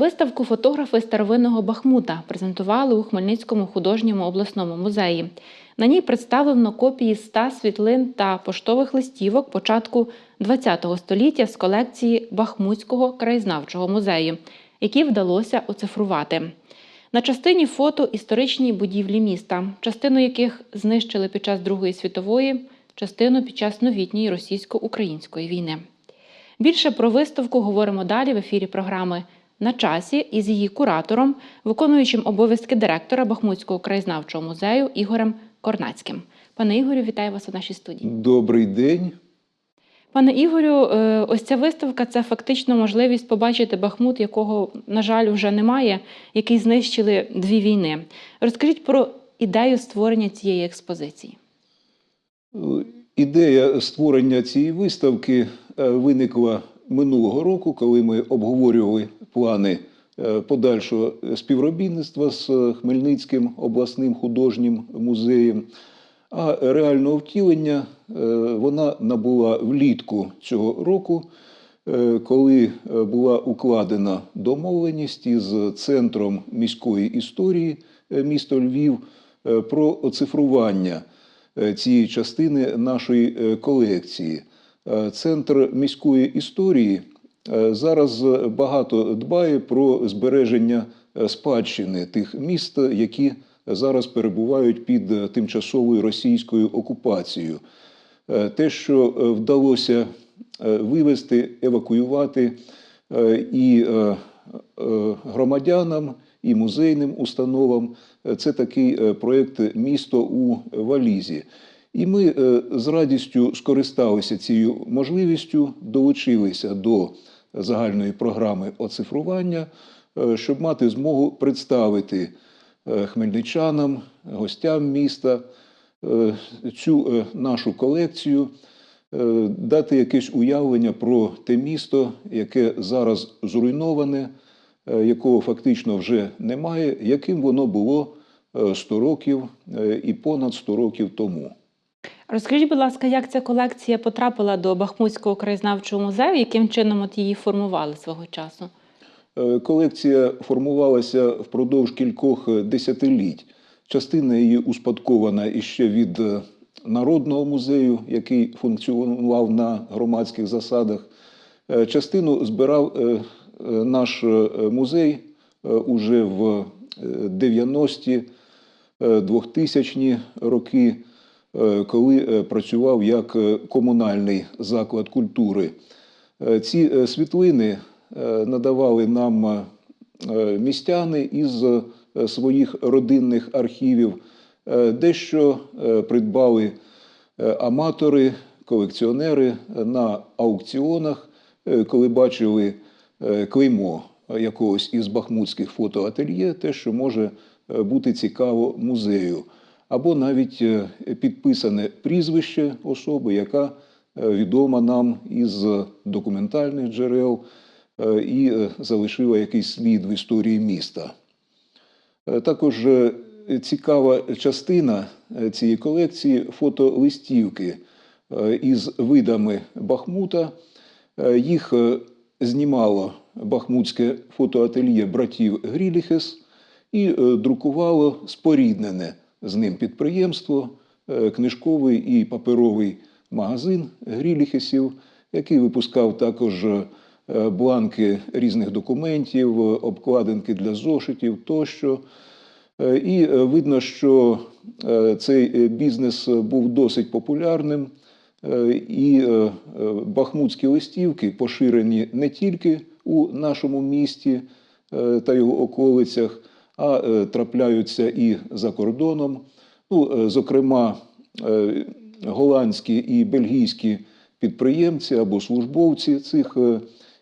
Виставку фотографи старовинного Бахмута презентували у Хмельницькому художньому обласному музеї. На ній представлено копії ста світлин та поштових листівок початку ХХ століття з колекції Бахмутського краєзнавчого музею, які вдалося оцифрувати. На частині фото історичні будівлі міста, частину яких знищили під час Другої світової, частину під час новітньої російсько-української війни. Більше про виставку говоримо далі в ефірі програми на часі із її куратором, виконуючим обов'язки директора Бахмутського краєзнавчого музею Ігорем Корнацьким. Пане Ігорю, вітаю вас у нашій студії. Добрий день. Пане Ігорю, е, ось ця виставка це фактично можливість побачити Бахмут, якого, на жаль, вже немає, який знищили дві війни. Розкажіть про ідею створення цієї експозиції. Ідея створення цієї виставки е, виникла минулого року, коли ми обговорювали плани е, подальшого співробітництва з е, Хмельницьким обласним художнім музеєм. А реального втілення вона набула влітку цього року, коли була укладена домовленість із центром міської історії міста Львів про оцифрування цієї частини нашої колекції. Центр міської історії зараз багато дбає про збереження спадщини тих міст, які зараз перебувають під тимчасовою російською окупацією. Те, що вдалося вивезти, евакуювати і громадянам, і музейним установам, це такий проєкт Місто у валізі. І ми з радістю скористалися цією можливістю, долучилися до загальної програми оцифрування, щоб мати змогу представити хмельничанам, гостям міста цю нашу колекцію, дати якесь уявлення про те місто, яке зараз зруйноване, якого фактично вже немає, яким воно було 100 років і понад 100 років тому. Розкажіть, будь ласка, як ця колекція потрапила до Бахмутського краєзнавчого музею, яким чином от її формували свого часу? Е, Колекція формувалася впродовж кількох десятиліть. Частина її успадкована іще від е, Народного музею, який функціонував на громадських засадах. Е, Частину збирав е, е, наш е, музей е, уже в 90-ті, е, 2000-ні роки, е, коли е, працював як е, комунальний заклад культури. Е, Ці е, світлини е, надавали нам е, містяни із е, своїх родинних архівів. Е, Дещо е, придбали е, аматори, колекціонери на аукціонах, е, коли бачили е, клеймо якогось із бахмутських фотоательє, те, що може е, бути цікаво музею, або навіть е, підписане прізвище особи, яка е, відома нам із документальних джерел е, і залишила якийсь слід в історії міста. Також цікава частина цієї колекції фотолистівки із видами Бахмута. Їх знімало Бахмутське фотоательє братів Гріліхес і друкувало споріднене з ним підприємство, е, книжковий і паперовий магазин Гріліхесів, який випускав також е, бланки різних документів, обкладинки для зошитів тощо. Е, І видно, що цей бізнес був досить популярним, і бахмутські листівки поширені не тільки у нашому місті та його околицях, а е, трапляються і за кордоном. Ну, е, зокрема, е, голландські і бельгійські підприємці або службовці цих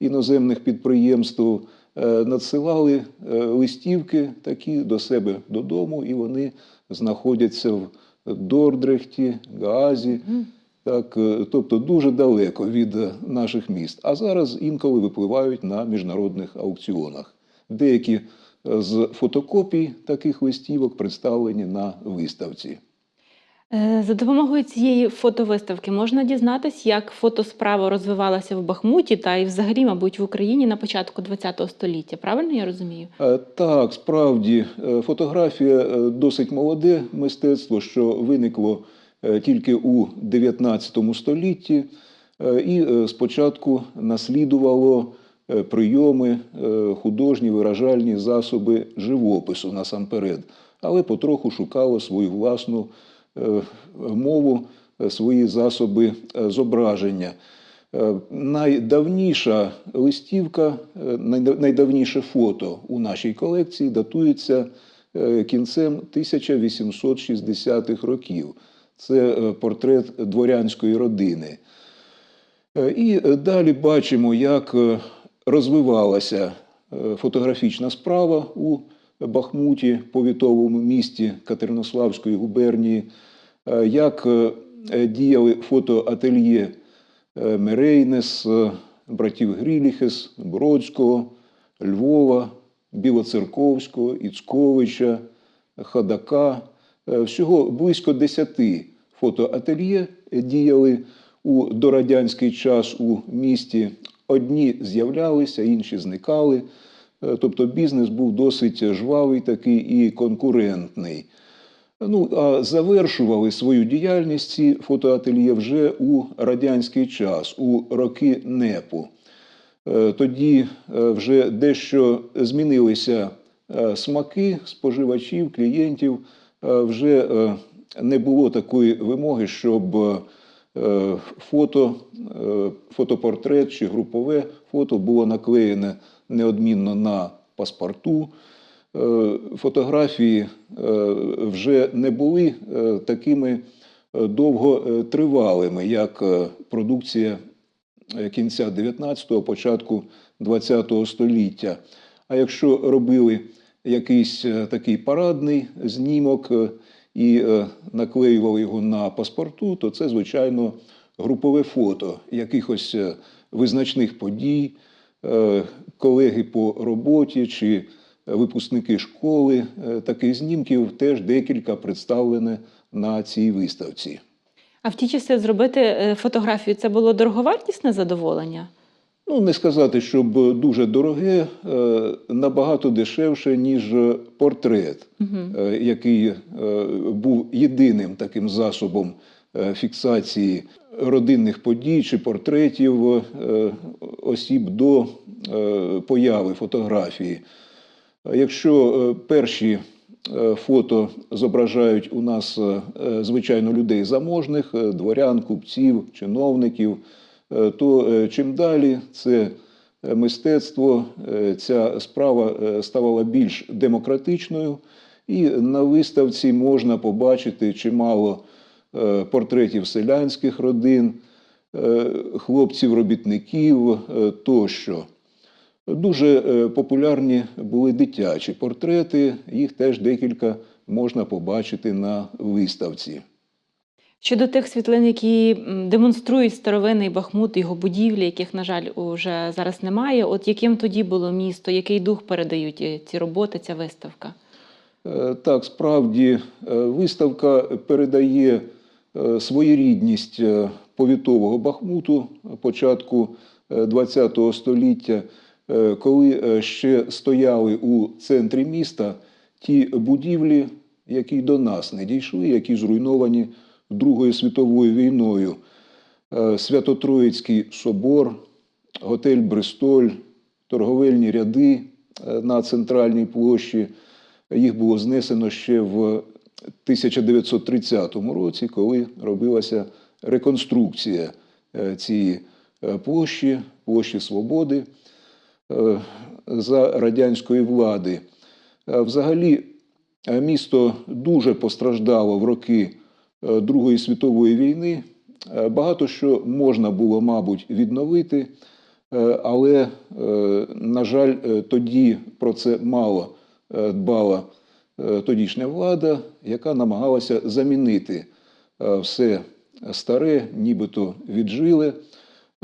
іноземних підприємств надсилали листівки такі до себе додому, і вони знаходяться в Дордрехті, Гаазі. Так, тобто дуже далеко від наших міст. А зараз інколи випливають на міжнародних аукціонах. Деякі з фотокопій таких листівок представлені на виставці. Е, За допомогою цієї фотовиставки можна дізнатись, як фотосправа розвивалася в Бахмуті та і взагалі, мабуть, в Україні на початку ХХ століття. Правильно я розумію? Е, Так, справді, е, фотографія досить молоде мистецтво, що виникло тільки у 19 столітті, і спочатку наслідувало прийоми, е, художні виражальні засоби живопису насамперед, але потроху шукало свою власну е, мову, е, свої засоби е, зображення. Е, Найдавніша листівка, е, найдавніше фото у нашій колекції датується е, кінцем 1860-х років. Це е, портрет дворянської родини. Е, І е, далі бачимо, як е, розвивалася е, фотографічна справа у Бахмуті, повітовому місті Катеринославської губернії, е, як е, діяли фотоательє Мерейнес, братів Гріліхес, Бродського, Львова, Білоцерковського, Іцковича, Хадака. Всього близько десяти фотоательє діяли у дорадянський час у місті. Одні з'являлися, інші зникали. Е, Тобто бізнес був досить жвавий такий і конкурентний. Ну, а завершували свою діяльність ці фотоательє вже у радянський час, у роки НЕПу. Е, Тоді е, вже дещо змінилися смаки споживачів, клієнтів. Вже не було такої вимоги, щоб фото, е, фотопортрет чи групове фото було наклеєне неодмінно на паспорту. Е, Фотографії е, вже не були е, такими е, довготривалими, як е, продукція е, кінця 19-го, початку 20-го століття. А якщо робили якийсь е, такий парадний знімок е, і е, наклеювали його на паспорту, то це, звичайно, групове фото якихось е, визначних подій, е, колеги по роботі чи випускники школи. Таких знімків теж декілька представлене на цій виставці. А в ті часи зробити фотографію це було дороговартісне задоволення? Ну, не сказати, щоб дуже дороге, е, набагато дешевше, ніж портрет, е, який е, був єдиним таким засобом фіксації родинних подій чи портретів осіб до появи фотографії. Якщо перші фото зображають у нас, звичайно, людей заможних, дворян, купців, чиновників, то е, чим далі це е, мистецтво, е, ця справа е, ставала більш демократичною, і на виставці можна побачити чимало е, портретів селянських родин, е, хлопців-робітників е, тощо. Дуже е, популярні були дитячі портрети, їх теж декілька можна побачити на виставці. Щодо тих світлин, які демонструють старовинний Бахмут, його будівлі, яких, на жаль, уже зараз немає. От яким тоді було місто, який дух передають е, ці роботи, ця виставка? Е, Так, справді е, виставка передає своєрідність повітового Бахмуту початку ХХ століття, коли ще стояли у центрі міста ті будівлі, які до нас не дійшли, які зруйновані Другою світовою війною. Е, Свято-Троїцький собор, готель Бристоль, торговельні ряди е, на центральній площі. Їх було знесено ще в 1930 році, коли робилася реконструкція е, цієї площі, площі Свободи за радянської влади. Взагалі, місто дуже постраждало в роки Другої світової війни. Е, Багато що можна було, мабуть, відновити, е, але, е, на жаль, е, тоді про це мало е, дбала е, тодішня влада, яка намагалася замінити е, все старе, нібито віджиле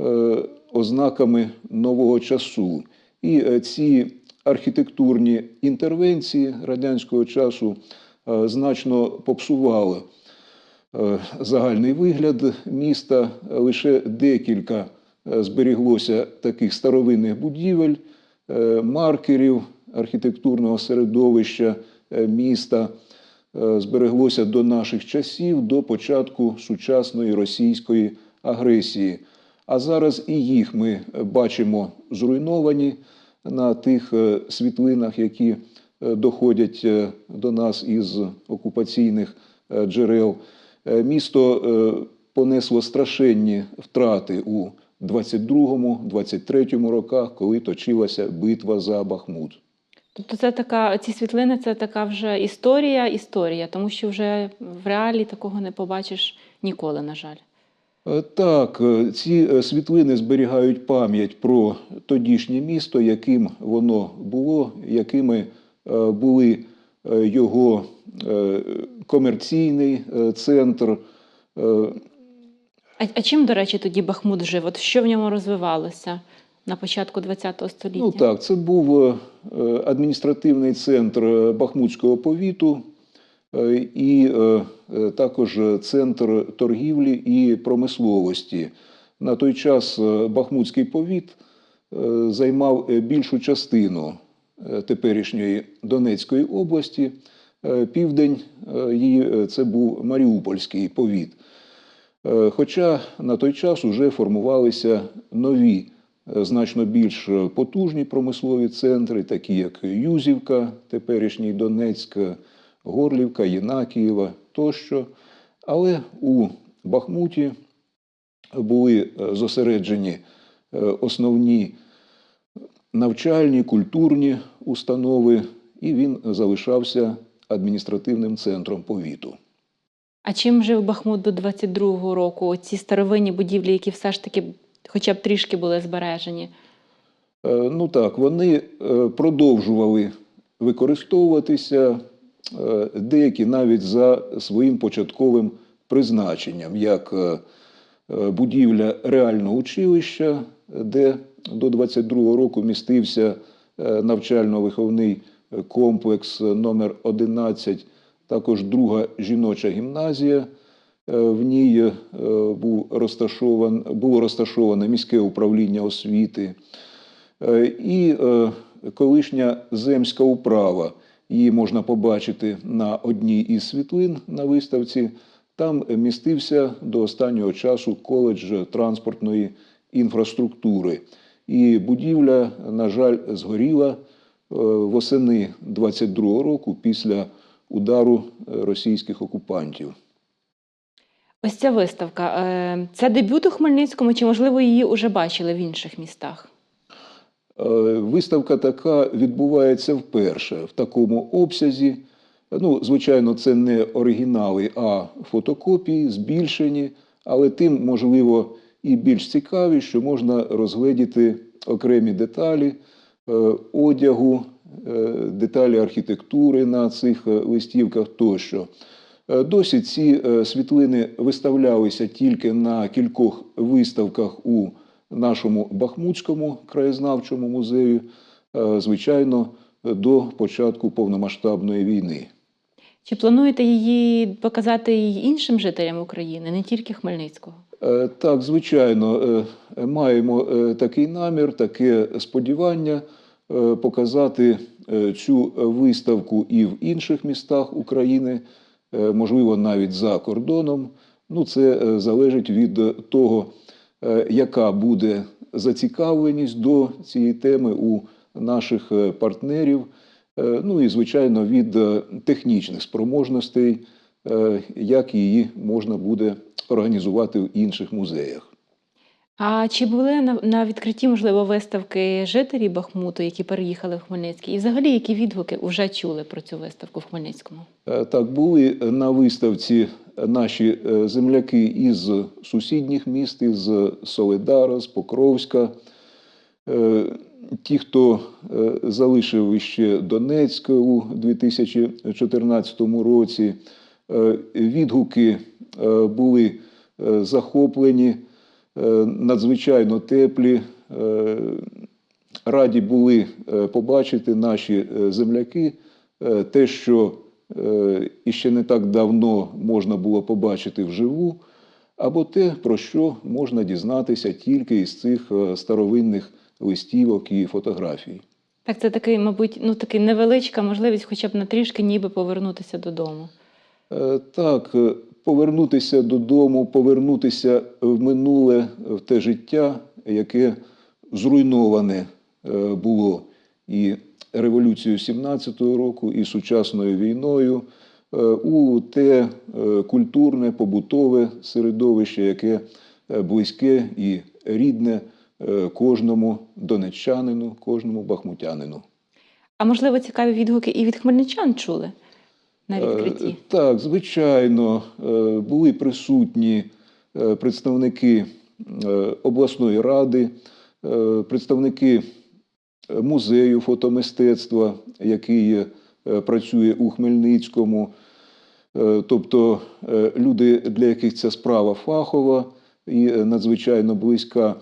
е, ознаками нового часу. І е, ці архітектурні інтервенції радянського часу е, значно попсували е, загальний вигляд міста. Лише декілька е, зберіглося таких старовинних будівель, е, маркерів архітектурного середовища е, міста. е, Збереглося до наших часів, до початку сучасної російської агресії. А зараз і їх ми бачимо зруйновані на тих е, світлинах, які е, доходять е, до нас із окупаційних е, джерел. Е, Місто е, понесло страшенні втрати у 22-23 роках, коли точилася битва за Бахмут. Тобто це така, ці світлини це така вже історія, історія, тому що вже в реалі такого не побачиш ніколи, на жаль. Е, Так, ці світлини зберігають пам'ять про тодішнє місто, яким воно було, якими були його комерційний е, центр. е, А, а чим, до речі, тоді Бахмут жив? От що в ньому розвивалося на початку ХХ століття? Ну так, це був е, адміністративний центр Бахмутського повіту і також центр торгівлі і промисловості. На той час Бахмутський повіт займав більшу частину теперішньої Донецької області. Е, Південь е, її е, це був Маріупольський повіт. Хоча на той час вже формувалися нові, значно більш потужні промислові центри, такі як Юзівка, теперішній Донецьк, Горлівка, Єнакієва тощо. Але у Бахмуті були зосереджені основні навчальні, культурні установи, і він залишався адміністративним центром повіту. А чим жив Бахмут до 22-го року? Ці старовинні будівлі, які все ж таки хоча б трішки були збережені. Е, Ну так, вони е, продовжували використовуватися, е, деякі навіть за своїм початковим призначенням, як будівля реального училища, де до 22-го року містився навчально-виховний комплекс номер 11, також друга жіноча гімназія. Е, В ній е, був розташован, було розташоване міське управління освіти. Е, І колишня земська управа, її можна побачити на одній із світлин на виставці. Там містився до останнього часу коледж транспортної інфраструктури. І будівля, на жаль, згоріла восени 22-го року після удару е, російських окупантів. Ось ця виставка. е, Це дебют у Хмельницькому, чи можливо її вже бачили в інших містах? Е, Виставка така відбувається вперше в такому обсязі. Ну, звичайно, це не оригінали, а фотокопії, збільшені, але тим, можливо, і більш цікаві, що можна розгледіти окремі деталі е, одягу, е, деталі архітектури на цих е, листівках тощо. Е, Досі ці е, світлини виставлялися тільки на кількох виставках у нашому Бахмутському краєзнавчому музею, е, звичайно, до початку повномасштабної війни. Чи плануєте її показати й іншим жителям України, не тільки Хмельницького? Е, Так, звичайно, е, маємо е, такий намір, таке сподівання е, показати е, цю виставку і в інших містах України, е, можливо, навіть за кордоном. Ну, це е, залежить від того, е, яка буде зацікавленість до цієї теми у наших е, партнерів. Е, Ну і, звичайно, від е, технічних спроможностей, е, як її можна буде організувати в інших музеях. А чи були на, на відкритті, можливо, виставки жителі Бахмуту, які переїхали в Хмельницький? І взагалі, які відгуки вже чули про цю виставку в Хмельницькому? Е, Так, були на виставці наші е, земляки із сусідніх міст, із Солидара, з Покровська. Е, Ті, хто залишив ще Донецьк у 2014 році, відгуки були захоплені, надзвичайно теплі. Е, Раді були е, побачити наші е, земляки е, те, що е, іще не так давно можна було побачити вживу, або те, про що можна дізнатися тільки із цих е, старовинних листівок і фотографій. Так, це такий, мабуть, ну такий невеличка можливість, хоча б на трішки ніби повернутися додому. Е, Так, е, повернутися додому, повернутися в минуле, в те життя, яке зруйноване е, було і революцією 17-го року, і сучасною війною, е, у те е, культурне, побутове середовище, яке близьке і рідне кожному донеччанину, кожному бахмутянину. А можливо, цікаві відгуки і від хмельничан чули на відкритті. Е, Так, звичайно, е, були присутні е, представники обласної ради, представники музею фотомистецтва, який працює у Хмельницькому. Тобто люди, для яких ця справа фахова і надзвичайно близька.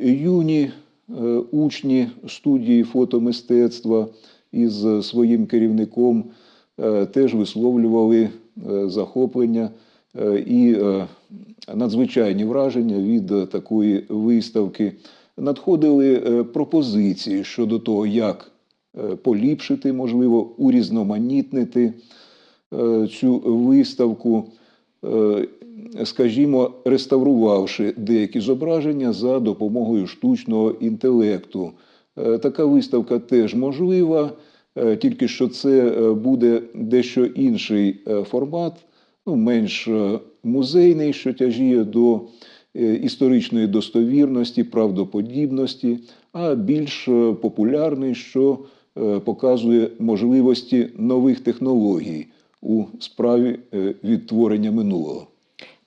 Юні учні студії фотомистецтва із своїм керівником теж висловлювали е, захоплення е, і е, надзвичайні враження від е, такої виставки. Надходили е, пропозиції щодо того, як е, поліпшити, можливо, урізноманітнити е, цю виставку, е, скажімо, реставрувавши деякі зображення за допомогою штучного інтелекту. Е, Така виставка теж можлива, е, тільки що це е, буде дещо інший е, формат, ну, менш е, музейний, що тяжіє до е, історичної достовірності, правдоподібності, а більш е, популярний, що е, показує можливості нових технологій у справі е, відтворення минулого.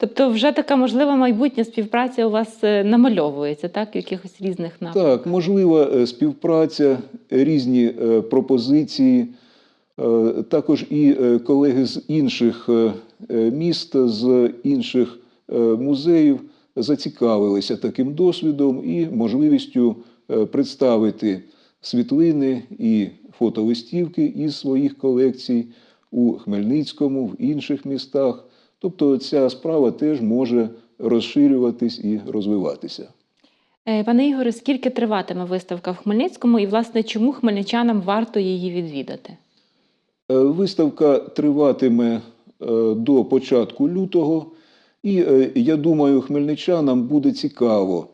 Тобто, вже така можлива майбутня співпраця у вас е, намальовується, так, якихось різних напрямках. Так, можлива е, співпраця, різні е, пропозиції. Також і колеги з інших міст, з інших музеїв зацікавилися таким досвідом і можливістю представити світлини і фотолистівки із своїх колекцій у Хмельницькому, в інших містах. Тобто ця справа теж може розширюватись і розвиватися. Е, Пане Ігоре, скільки триватиме виставка в Хмельницькому і, власне, чому хмельничанам варто її відвідати? Е, Виставка триватиме е, до початку лютого, і я думаю, хмельничанам буде цікаво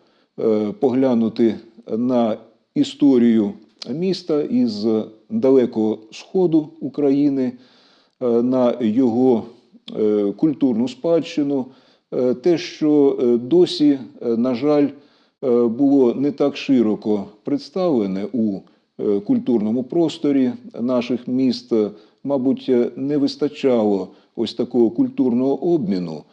поглянути на історію міста із далекого сходу України, на його культурну спадщину, е, те, що е, досі, е, на жаль, е, було не так широко представлене у е, культурному просторі наших міст, е, мабуть, е, не вистачало ось такого культурного обміну.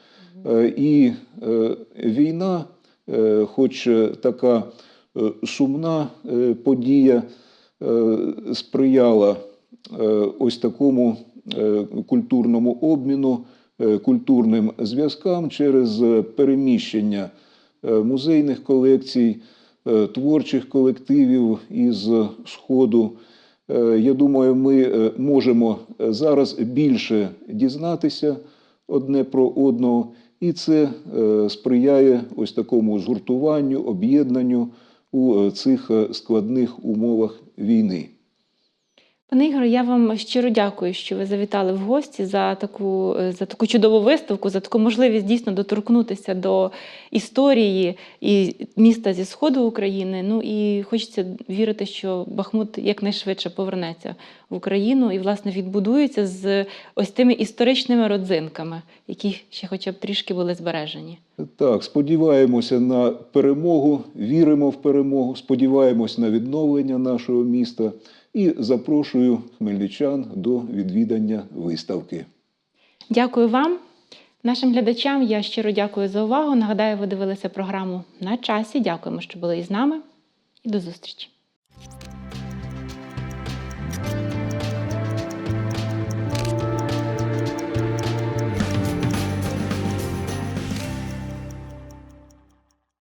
Е, І е, війна, е, хоч е, така е, сумна е, подія, е, сприяла е, ось такому е, культурному обміну, е, культурним зв'язкам через е, переміщення е, музейних колекцій, е, творчих колективів із Сходу. Е, Я думаю, ми е, можемо е, зараз більше дізнатися одне про одного, і це е, сприяє ось такому згуртуванню, об'єднанню у е, цих е, складних умовах війни. Пане Ігоре, я вам щиро дякую, що ви завітали в гості за таку, е, за таку чудову виставку, за таку можливість дійсно доторкнутися до історії і міста зі сходу України. Ну і хочеться вірити, що Бахмут якнайшвидше повернеться в Україну і, власне, відбудується з ось тими історичними родзинками, які ще хоча б трішки були збережені. Так, сподіваємося на перемогу, віримо в перемогу, сподіваємось на відновлення нашого міста і запрошую хмельничан до відвідання виставки. Дякую вам. Нашим глядачам я щиро дякую за увагу. Нагадаю, ви дивилися програму на часі. Дякуємо, що були із нами, і до зустрічі!